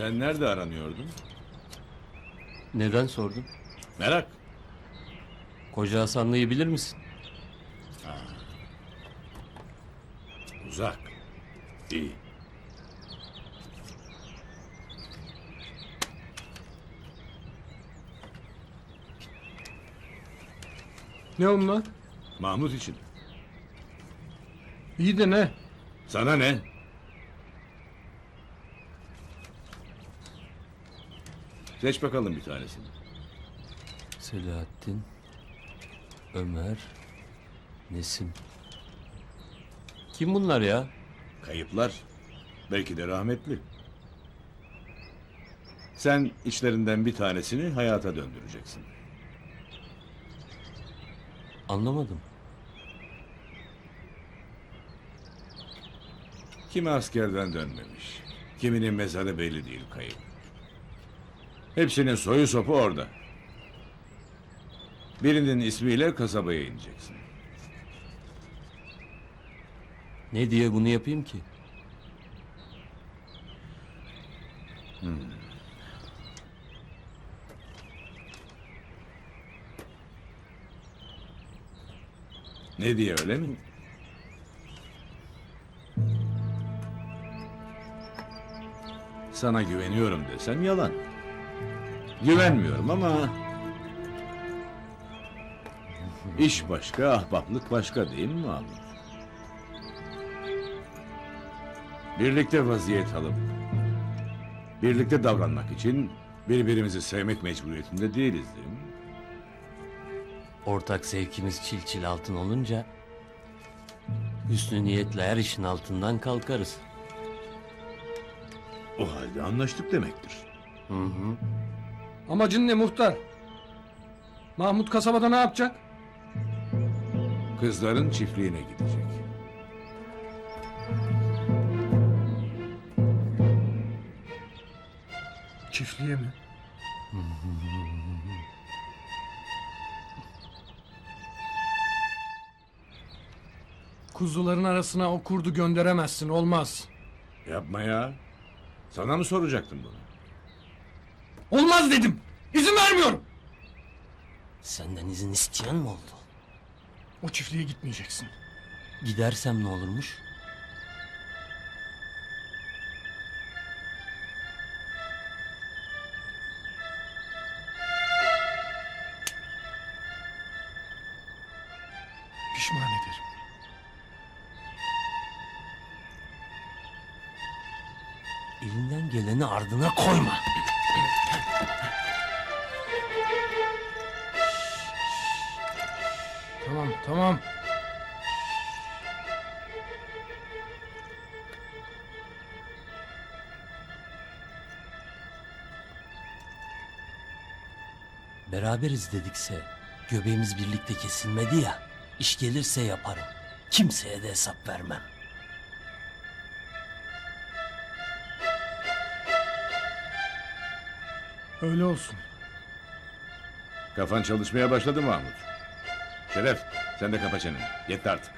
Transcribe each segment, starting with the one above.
Sen nerede aranıyordun? Neden sordun? Merak. Koca Hasanlı'yı bilir misin? Uzak. İyi. Ne onlar? Mahmut için. İyi de ne? Sana ne? Seç bakalım bir tanesini. Selahattin, Ömer, Nesim. Kim bunlar ya? Kayıplar. Belki de rahmetli. Sen içlerinden bir tanesini hayata döndüreceksin. Anlamadım. Kimi askerden dönmemiş. Kiminin mezarı belli değil kayıp. Hepsinin soyu sopu orada. Birinin ismiyle kasabaya ineceksin. Ne diye bunu yapayım ki? Ne diye öyle mi? Sana güveniyorum desem yalan. Güvenmiyorum ama... İş başka, ahbaplık başka değil mi Mahmut? Birlikte vaziyet alıp... Birlikte davranmak için birbirimizi sevmek mecburiyetinde değiliz değil mi? Ortak zevkimiz çil çil altın olunca... Hüsnü niyetle her işin altından kalkarız. O halde anlaştık demektir. Hı hı. Amacın ne muhtar? Mahmut kasabada ne yapacak? Kızların çiftliğine gidecek. Çiftliğe mi? Kuzuların arasına o kurdu gönderemezsin olmaz. Yapma ya. Sana mı soracaktım bunu? Olmaz dedim. İzin vermiyorum. Senden izin isteyen mi oldu? O çiftliğe gitmeyeceksin. Gidersem ne olurmuş? Pişman ederim. Elinden geleni ardına koyma. Tamam. Beraberiz dedikse göbeğimiz birlikte kesilmedi ya. İş gelirse yaparım. Kimseye de hesap vermem. Öyle olsun. Kafan çalışmaya başladı Mahmut. Şeref sen de kapa çeneni. Yetti artık.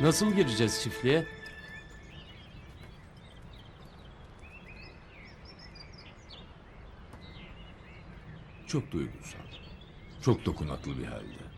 Nasıl gireceğiz çiftliğe? Çok duygusal. Çok dokunaklı bir halde.